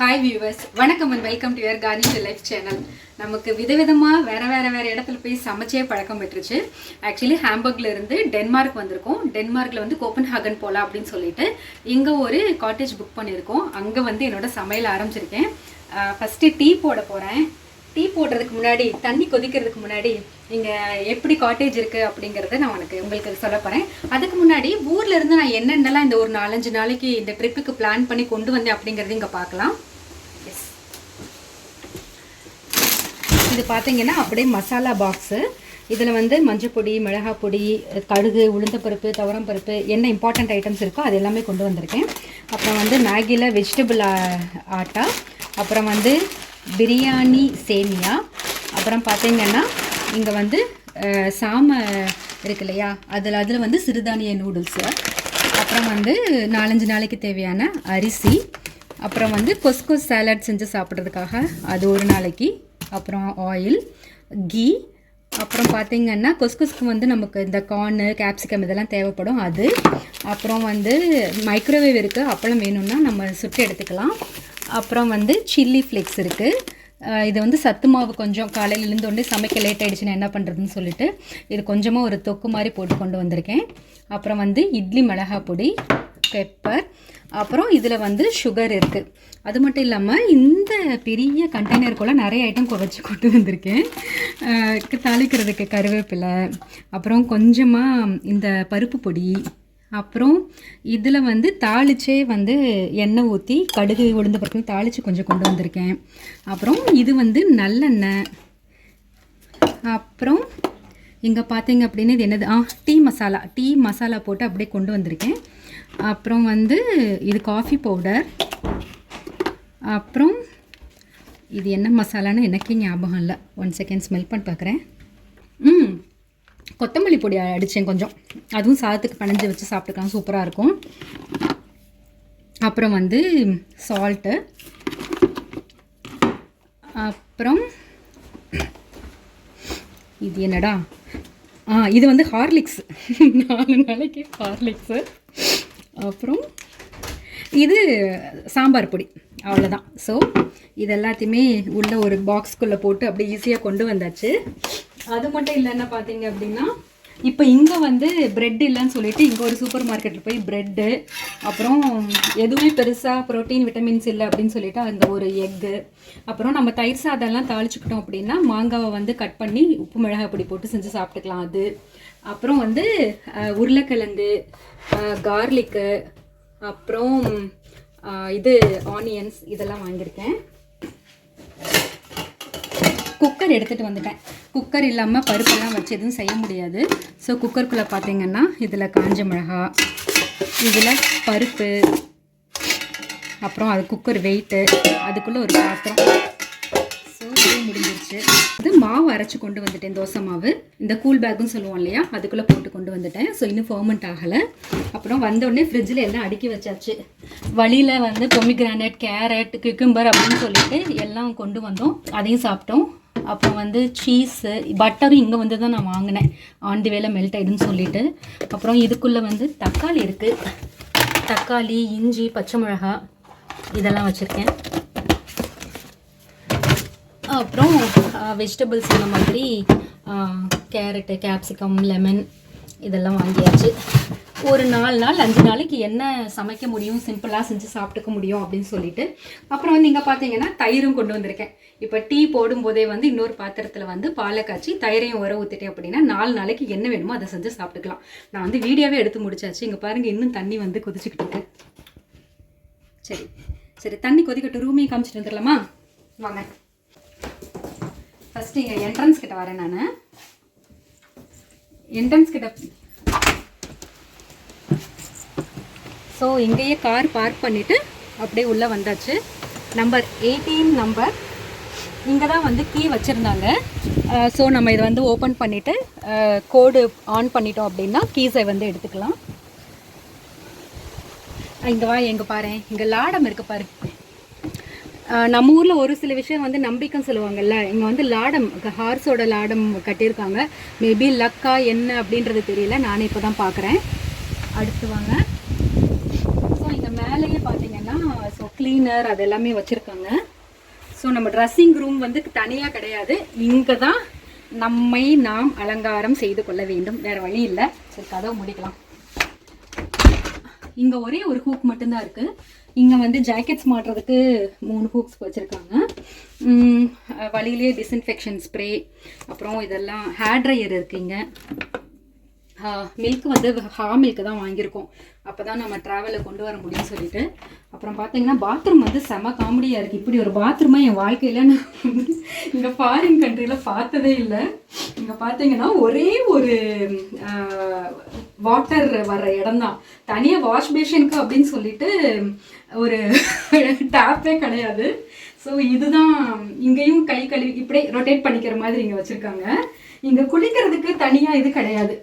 Hi viewers வணக்கம் and welcome to your garnish life channel நமக்கு விதவிதமாக வேறு வேறு வேறு இடத்துல போய் சமைச்சே பழக்கம் பெற்றுச்சு. ஆக்சுவலி ஹாம்பர்க்ல இருந்து டென்மார்க் வந்திருக்கோம். டென்மார்க்கில் வந்து கோப்பன்ஹாகன் போகலாம் அப்படின்னு சொல்லிட்டு இங்கே ஒரு காட்டேஜ் புக் பண்ணியிருக்கோம். அங்கே வந்து என்னோட சமையல் ஆரம்பிச்சிருக்கேன். ஃபஸ்ட்டு டீ போட போகிறேன் டீ போடுறதுக்கு முன்னாடி தண்ணி கொதிக்கிறதுக்கு முன்னாடி இங்கே எப்படி காட்டேஜ் இருக்குது அப்படிங்கிறத நான் உனக்கு உங்களுக்கு சொல்ல போகிறேன் அதுக்கு முன்னாடி ஊரில் இருந்து நான் என்னென்னலாம் இந்த ஒரு நாலஞ்சு நாளைக்கு இந்த ட்ரிப்புக்கு பிளான் பண்ணி கொண்டு வந்தேன் அப்படிங்கிறது இங்கே பார்க்கலாம். இது பார்த்தீங்கன்னா அப்படியே மசாலா பாக்ஸு இதில் வந்து மஞ்சப்பொடி மிளகாய் பொடி கடுகு உளுந்தப்பருப்பு துவரம்பருப்பு என்ன இம்பார்ட்டண்ட் ஐட்டம்ஸ் இருக்கோ அது எல்லாமே கொண்டு வந்திருக்கேன். அப்புறம் வந்து மேகியில் வெஜிடபிள் ஆட்டா. அப்புறம் வந்து பிரியாணி சேமியா. அப்புறம் பார்த்தீங்கன்னா இங்கே வந்து சாம இருக்கு இல்லையா? அதில் அதில் வந்து சிறுதானிய நூடுல்ஸு அப்புறம் வந்து நாலஞ்சு நாளைக்கு தேவையான அரிசி. அப்புறம் வந்து கொஸ்கோஸ் சாலட் செஞ்சு சாப்பிட்றதுக்காக அது ஒரு நாளைக்கு. அப்புறம் ஆயில் கீ அப்புறம் பார்த்தீங்கன்னா கொஸ்கொஸ்க்கு வந்து நமக்கு இந்த கார்னு கேப்சிகம் இதெல்லாம் தேவைப்படும். அது அப்புறம் வந்து மைக்ரோவேவ் இருக்குது அப்பளம் வேணும்னா நம்ம சுட்டு எடுத்துக்கலாம். அப்புறம் வந்து சில்லி ஃப்ளேக்ஸ் இருக்குது இது வந்து சத்து மாவு கொஞ்சம் காலையில் எழுந்தோடனே சமைக்க லேட் ஆகிடுச்சுன்னா என்ன பண்ணுறதுன்னு சொல்லிட்டு இது கொஞ்சமாக ஒரு தொக்கு மாதிரி போட்டு கொண்டு வந்திருக்கேன். அப்புறம் வந்து இட்லி மிளகாய் பொடி பெப்பர் அப்புறம் இதில் வந்து சுகர் இருக்குது அது மட்டும் இல்லாமல் இந்த பெரிய கண்டெய்னருக்குள்ளே நிறைய ஐட்டம் குறைச்சி கொண்டு வந்திருக்கேன். தாளிக்கிறதுக்கு கருவேப்பிலை அப்புறம் கொஞ்சமாக இந்த பருப்பு பொடி அப்புறம் இதில் வந்து தாளிச்சே வந்து எண்ணெய் ஊற்றி கடுகு உளுந்த பருப்பு தாளித்து கொஞ்சம் கொண்டு வந்திருக்கேன். அப்புறம் இது வந்து நல்லெண்ணெய். அப்புறம் இங்கே பார்த்தீங்க அப்படின்னு இது என்னது? ஆ டீ மசாலா. டீ மசாலா போட்டு அப்படியே கொண்டு வந்திருக்கேன். அப்புறம் வந்து இது காஃபி பவுடர் அப்புறம் இது என்ன மசாலான்னு எனக்கே ஞாபகம் இல்லை. ஒன் செகண்ட் ஸ்மெல் பண்ணி பார்க்குறேன் ம் கொத்தமல்லி பொடி அடித்தேன் கொஞ்சம். அதுவும் சாதத்துக்கு பனைஞ்சு வச்சு சாப்பிட்டுக்கலாம். சூப்பராக இருக்கும். அப்புறம் வந்து சால்ட்டு அப்புறம் இது என்னடா? ஆ இது வந்து ஹார்லிக்ஸ். நாலு நாளைக்கு ஹார்லிக்ஸு. அப்புறம் இது சாம்பார் பொடி. அவ்வளோதான் ஸோ இது எல்லாத்தையுமே உள்ள ஒரு பாக்ஸ்குள்ளே போட்டு அப்படியே ஈஸியாக கொண்டு வந்தாச்சு. அது மட்டும் இல்லைன்னா பார்த்தீங்க அப்படின்னா இப்போ இங்கே வந்து பிரெட் இல்லைன்னு சொல்லிட்டு இங்கே ஒரு சூப்பர் மார்க்கெட்டில் போய் பிரெட்டு அப்புறம் எதுவுமே பெருசாக ப்ரோட்டீன் விட்டமின்ஸ் இல்லை அப்படின்னு சொல்லிட்டு அந்த ஒரு எக்கு அப்புறம் நம்ம தயிர் சாதம்லாம் தாளிச்சுக்கிட்டோம் அப்படின்னா மாங்காவை வந்து கட் பண்ணி உப்பு மிளகாய் பொடி போட்டு செஞ்சு சாப்பிட்டுக்கலாம் அது. அப்புறம் வந்து உருளைக்கிழங்கு கார்லிக்கு அப்புறம் இது ஆனியன்ஸ் இதெல்லாம் வாங்கியிருக்கேன். குக்கர் எடுத்துகிட்டு வந்துட்டேன். குக்கர் இல்லாமல் பருப்பெல்லாம் வச்சு எதுவும் செய்ய முடியாது. ஸோ குக்கருக்குள்ளே பார்த்தீங்கன்னா இதில் காஞ்ச மிளகா இதில் பருப்பு அப்புறம் அது குக்கர் வெயிட்டு அதுக்குள்ளே ஒரு பாத்திரம். ஸோ இது முடிஞ்சிருச்சு. இது மாவு அரைச்சி கொண்டு வந்துட்டேன் தோசை மாவு. இந்த கூல் பேக்குன்னு சொல்லுவோம் இல்லையா அதுக்குள்ளே போட்டு கொண்டு வந்துட்டேன். ஸோ இன்னும் ஃபர்மெண்ட் ஆகலை. அப்புறம் வந்தோடனே ஃப்ரிட்ஜில் எல்லாம் அடுக்கி வச்சாச்சு. வழியில் வந்து பொமிக்ரானட் கேரட் கிக்கும்பர் அப்படின்னு சொல்லிட்டு எல்லாம் கொண்டு வந்தோம். அதையும் சாப்பிட்டோம். அப்புறம் வந்து சீஸு பட்டரும் இங்கே வந்து தான் நான் வாங்கினேன். ஆன் தி வேலை மெல்ட் ஆயிடுன்னு சொல்லிட்டு. அப்புறம் இதுக்குள்ளே வந்து தக்காளி இருக்குது தக்காளி இஞ்சி பச்சை மிளகா இதெல்லாம் வச்சுருக்கேன். அப்புறம் வெஜிடபிள்ஸ் இந்த மாதிரி கேரட்டு கேப்சிகம் லெமன் இதெல்லாம் வாங்கியாச்சு. ஒரு நாலு நாள் அஞ்சு நாளைக்கு என்ன சமைக்க முடியும் சிம்பிளாக செஞ்சு சாப்பிட்டுக்க முடியும் அப்படின்னு சொல்லிட்டு அப்புறம் வந்து இங்கே பார்த்தீங்கன்னா தயிரும் கொண்டு வந்திருக்கேன். இப்போ டீ போடும்போதே வந்து இன்னொரு பாத்திரத்தில் வந்து பாலை காய்ச்சி தயிரையும் உர ஊற்றிட்டேன் அப்படின்னா நாலு நாளைக்கு என்ன வேணுமோ அதை செஞ்சு சாப்பிட்டுக்கலாம். நான் வந்து வீடியோவே எடுத்து முடிச்சாச்சு. இங்கே பாருங்கள் இன்னும் தண்ணி வந்து கொதிச்சுக்கிட்டு இருக்கு. சரி. சரி தண்ணி கொதிக்கட்டும். ரூமையும் காமிச்சிட்டு வந்துடலாமா வாங்க. ஃபஸ்ட்டு இங்கே என்ட்ரன்ஸ் கிட்ட வரேன் நான். என்ட்ரன்ஸ் கிட்ட. ஸோ இங்கேயே கார் பார்க் பண்ணிவிட்டு அப்படியே உள்ளே வந்தாச்சு. நம்பர் எயிட்டீன் நம்பர் இங்கே தான் வந்து கீ வச்சுருந்தாங்க. ஸோ uh, நம்ம இதை வந்து ஓப்பன் பண்ணிவிட்டு கோடு uh, ஆன் பண்ணிட்டோம் அப்படின்னா கீஸை வந்து எடுத்துக்கலாம். இங்கே வா எங்கே பாரு இங்கே லாடம் இருக்குது பாரு. நம்ம ஊரில் ஒரு சில விஷயம் வந்து நம்பிக்கைன்னு சொல்லுவாங்கல்ல. இங்கே வந்து லாடம் ஹார்ஸோட லாடம் கட்டியிருக்காங்க. மேபி லக்கா என்ன அப்படின்றது தெரியல. நானே இப்போ தான் பார்க்குறேன் அடுத்து வாங்க. ஸோ இங்கே மேலேயே பார்த்தீங்கன்னா ஸோ க்ளீனர் அது எல்லாமே வச்சுருக்காங்க. ஸோ நம்ம ட்ரெஸ்ஸிங் ரூம் வந்து தனியாக கிடையாது. இங்கே தான் நம்மை நாம் அலங்காரம் செய்து கொள்ள வேண்டும். வேறு வழி இல்லை. சரி கதவை முடிக்கலாம். இங்கே ஒரே ஒரு ஹூக் மட்டும்தான் இருக்குது இங்கே வந்து ஜாக்கெட்ஸ் மாட்டுறதுக்கு மூணு ஹூக்ஸ் வச்சுருக்காங்க. வழியிலேயே டிஸ்இன்ஃபெக்ஷன் ஸ்ப்ரே அப்புறம் இதெல்லாம் ஹேர் ட்ரையர் இருக்குங்க மில்க் வந்து ஹா மில்க் தான் வாங்கியிருக்கோம். அப்போ தான் நம்ம ட்ராவலில் கொண்டு வர முடியும்னு சொல்லிட்டு. அப்புறம் பார்த்தீங்கன்னா பாத்ரூம் வந்து செம காமெடியாக இருக்குது இப்படி ஒரு பாத்ரூமை என் வாழ்க்கையில் நான் இங்கே ஃபாரின் கண்ட்ரியில் பார்த்ததே இல்லை. இங்கே பார்த்தீங்கன்னா ஒரே ஒரு வாட்டர் வர்ற இடம் தான் தனியாக வாஷ் பேஷனுக்கு அப்படின்னு சொல்லிட்டு ஒரு டேப்பே கிடையாது. ஸோ இதுதான் இங்கேயும் கை கழுவி இப்படியே ரொட்டேட் பண்ணிக்கிற மாதிரி இங்கே வச்சுருக்காங்க. இங்கே குளிக்கிறதுக்கு தனியாக இது கிடையாது.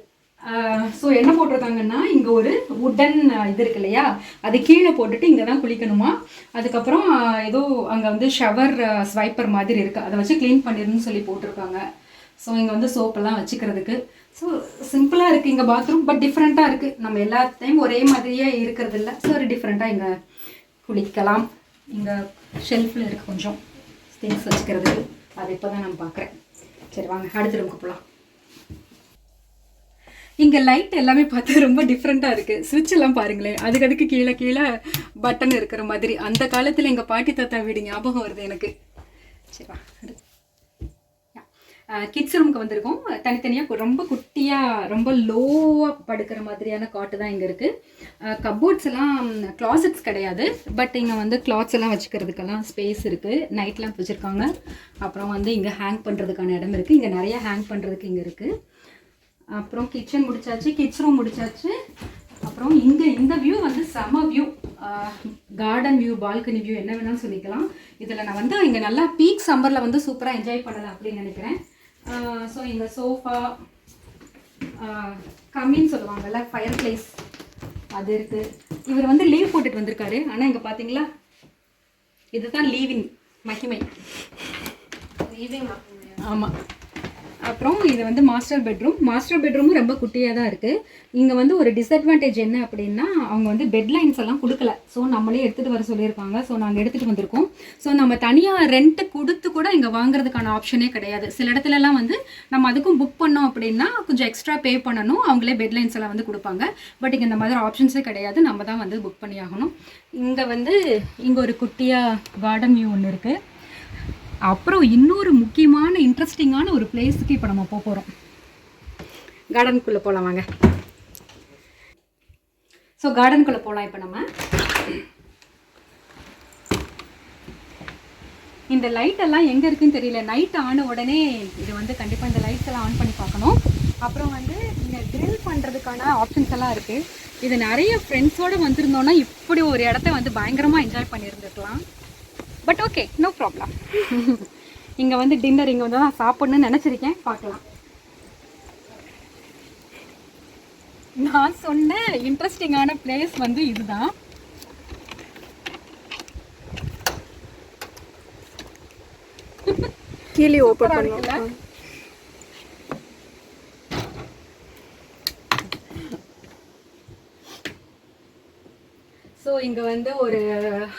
ஸோ என்ன போட்டிருக்காங்கன்னா இங்கே ஒரு உடன் இது இருக்கு இல்லையா? அது கீழே போட்டுட்டு இங்கே தான் குளிக்கணுமா? அதுக்கப்புறம் ஏதோ அங்கே வந்து ஷவர் ஸ்வைப்பர் மாதிரி இருக்குது அதை வச்சு க்ளீன் பண்ணிருன்னு சொல்லி போட்டிருக்காங்க. ஸோ இங்கே வந்து சோப்பெல்லாம் வச்சுக்கிறதுக்கு. ஸோ சிம்பிளாக இருக்குது இங்கே பாத்ரூம் பட் டிஃப்ரெண்ட்டாக இருக்குது நம்ம எல்லா டைம் ஒரே மாதிரியே இருக்கிறது இல்லை ஸோ ஒரு டிஃப்ரெண்ட்டாக இங்கே குளிக்கலாம். இங்கே ஷெல்ஃபில் இருக்குது கொஞ்சம் திங்ஸ் வச்சுக்கிறதுக்கு. அது இப்போ தான் நான் பார்க்குறேன். சரி வாங்க அடுத்த ரூமுக்கு போகலாம் இங்கே லைட் எல்லாமே பார்த்து ரொம்ப டிஃப்ரெண்ட்டாக இருக்குது சுவிட்ச் எல்லாம் பாருங்களேன். அதுக்கு அதுக்கு கீழே கீழே பட்டன் இருக்கிற மாதிரி. அந்த காலத்தில் எங்கள் பாட்டி தாத்தா வீடு ஞாபகம் வருது எனக்கு. சரி வா கிட்ஸ் ரூமுக்கு வந்திருக்கோம். தனித்தனியாக ரொம்ப குட்டியாக ரொம்ப லோவாக படுக்கிற மாதிரியான காட்டு தான் இங்கே இருக்குது கபோர்ட்ஸ் எல்லாம் கிளாசெட்ஸ் கிடையாது. பட் இங்கே வந்து கிளாத்ஸ் எல்லாம் வச்சுக்கிறதுக்கெல்லாம் ஸ்பேஸ் இருக்குது நைட் லேம்ப் வச்சுருக்காங்க. அப்புறம் வந்து இங்கே ஹேங் பண்ணுறதுக்கான இடம் இருக்குது இங்கே நிறைய ஹேங் பண்ணுறதுக்கு இங்கே இருக்குது அப்புறம் கிச்சன் முடிச்சாச்சு. கிட்ஸ் ரூம் முடிச்சாச்சு. அப்புறம் இங்கே இந்த வியூ வந்து செம view garden view balcony view என்ன வேணாலும் சொல்லிக்கலாம். இதில் நான் வந்து இங்கே நல்லா பீக் சம்மரில் வந்து சூப்பராக என்ஜாய் பண்ணலாம் அப்படின்னு நினைக்கிறேன். ஸோ இங்கே சோஃபா கம்மின்னு சொல்லுவாங்கல்ல ஃபயர் பிளேஸ் அது இருக்குது இவர் வந்து லீவ் போட்டுட்டு வந்திருக்காரு. ஆனால் இங்கே பார்த்தீங்களா இதுதான் லீவிங் மகிமை. ஆமாம் அப்புறம் இது வந்து மாஸ்டர் பெட்ரூம் மாஸ்டர் பெட்ரூமும் ரொம்ப குட்டியாக தான் இருக்குது இங்கே வந்து ஒரு டிஸ்அட்வான்டேஜ் என்ன அப்படின்னா அவங்க வந்து பெட் லைன்ஸ் எல்லாம் கொடுக்கல. ஸோ நம்மளே எடுத்துகிட்டு வர சொல்லியிருக்காங்க. ஸோ நாங்கள் எடுத்துகிட்டு வந்திருக்கோம். ஸோ நம்ம தனியாக ரெண்ட் கொடுத்து கூட இங்கே வாங்குறதுக்கான ஆப்ஷனே கிடையாது. சில இடத்துலலாம் வந்து நம்ம அதுக்கும் புக் பண்ணோம் அப்படின்னா கொஞ்சம் எக்ஸ்ட்ரா பே பண்ணணும். அவங்களே பெட் லைன்ஸ் எல்லாம் வந்து கொடுப்பாங்க. பட் இங்கே இந்த மாதிரி ஆப்ஷன்ஸே கிடையாது. நம்ம தான் வந்து புக் பண்ணி ஆகணும். இங்கே வந்து இங்கே ஒரு குட்டியாக கார்டன் வியூ ஒன்று இருக்குது அப்புறம் இன்னொரு முக்கியமான இன்ட்ரெஸ்டிங்கான ஒரு பிளேஸுக்கு இப்போ நம்ம போக போகிறோம் கார்டனுக்குள்ளே போகலாம் வாங்க. ஸோ கார்டனுக்குள்ளே போகலாம் இப்போ நம்ம. இந்த லைட்டெல்லாம் எங்கே இருக்குன்னு தெரியல. நைட் ஆன உடனே இது வந்து கண்டிப்பாக இந்த லைட்ஸ் எல்லாம் ஆன் பண்ணி பார்க்கணும். அப்புறம் வந்து இங்கே ட்ரில் பண்ணுறதுக்கான ஆப்ஷன்ஸ் எல்லாம் இருக்குது இது நிறைய ஃப்ரெண்ட்ஸோடு வந்திருந்தோன்னா இப்படி ஒரு இடத்த வந்து பயங்கரமாக என்ஜாய் பண்ணியிருந்துருக்கலாம். பட் ஓகே நோ ப்ராப்ளம் இங்கே வந்து டின்னர் இங்கே வந்து தான் சாப்பிட்ணுன்னு நினச்சிருக்கேன். பார்க்கலாம். நான் சொன்ன இன்ட்ரெஸ்டிங்கான பிளேஸ் வந்து இதுதான். கீழே ஓப்பன் சூப்பரா ஸோ இங்கே வந்து ஒரு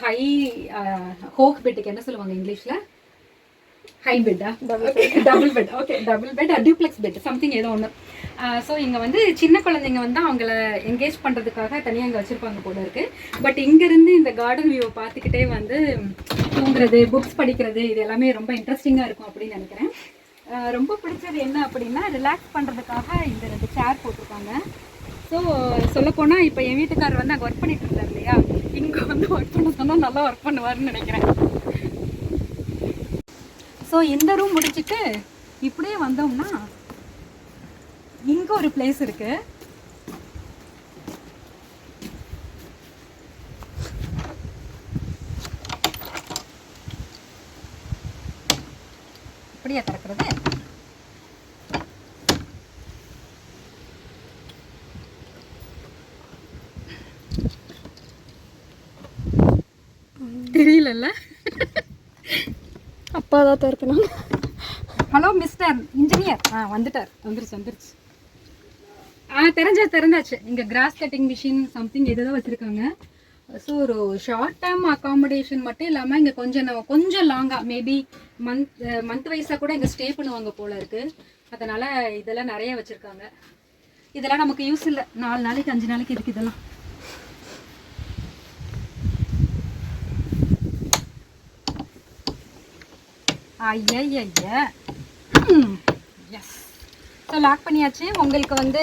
ஹை ஹோக் பெட்டுக்கு என்ன சொல்லுவாங்க இங்கிலீஷில்? ஹை பெட்டா double bed okay double bed duplex bed something ஏதோ ஒன்று ஸோ இங்கே வந்து சின்ன குழந்தைங்க வந்து அவங்கள என்கேஜ் பண்ணுறதுக்காக தனியாக இங்கே வச்சுருப்பாங்க போல இருக்கு. பட் இங்கேருந்து இந்த கார்டன் வியூவை பார்த்துக்கிட்டே வந்து தூங்குறது புக்ஸ் படிக்கிறது இது எல்லாமே ரொம்ப இன்ட்ரெஸ்டிங்காக இருக்கும் அப்படின்னு நினைக்கிறேன். ஆஹ் ரொம்ப பிடிச்சது என்ன அப்படின்னா ரிலாக்ஸ் பண்ணுறதுக்காக இந்த ரெண்டு சேர் போட்டிருக்காங்க. ஸோ சொல்லப்போனால் இப்போ என் வீட்டுக்காரர் வந்து அங்கே ஒர்க் பண்ணிட்டு இருந்தார் இல்லையா? இங்கே வந்து ஒர்க் பண்ண சொன்னால் நல்லா ஒர்க் பண்ணுவாருன்னு நினைக்கிறேன். ஸோ இந்த ரூம் முடிச்சுட்டு இப்படியே வந்தோம்னா இங்கே ஒரு பிளேஸ் இருக்கு. இப்படியா திறக்கிறது. தெரியலல்ல அப்பா தான் திறக்கணும். ஹலோ மிஸ்டர் இன்ஜினியர் ஆ வந்துட்டார். வந்துருச்சு வந்துருச்சு. ஆ தெரிஞ்சா தெரிஞ்சாச்சு இங்கே கிராஸ் கட்டிங் மிஷின் சம்திங் ஏதோ வச்சுருக்காங்க. ஸோ ஒரு ஷார்ட் டேர்ம் அகாமடேஷன் மட்டும் இல்லாமல் இங்கே கொஞ்சம் நம்ம கொஞ்சம் லாங்காக மேபி மந்த் மந்த் வைஸாக கூட இங்கே ஸ்டே பண்ணுவாங்க போல இருக்கு. அதனால இதெல்லாம் நிறைய வச்சுருக்காங்க. இதெல்லாம் நமக்கு யூஸ் இல்லை. நாலு நாளைக்கு அஞ்சு நாளைக்கு இருக்கு இதெல்லாம். ஐய எஸ் ஸோ லாக் பண்ணியாச்சு. உங்களுக்கு வந்து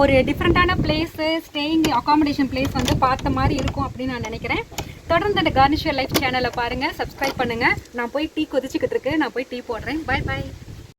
ஒரு டிஃப்ரெண்ட்டான பிளேஸு ஸ்டேயிங் அகாமடேஷன் பிளேஸ் வந்து பார்த்த மாதிரி இருக்கும் அப்படின்னு நான் நினைக்கிறேன். தொடர்ந்து அந்த கார்னிஷியர் லைஃப் சேனலை பாருங்கள் சப்ஸ்கிரைப் பண்ணுங்கள் நான் போய் டீ கொதிச்சுக்கிட்டு இருக்கு. நான் போய் டீ போடுறேன். By by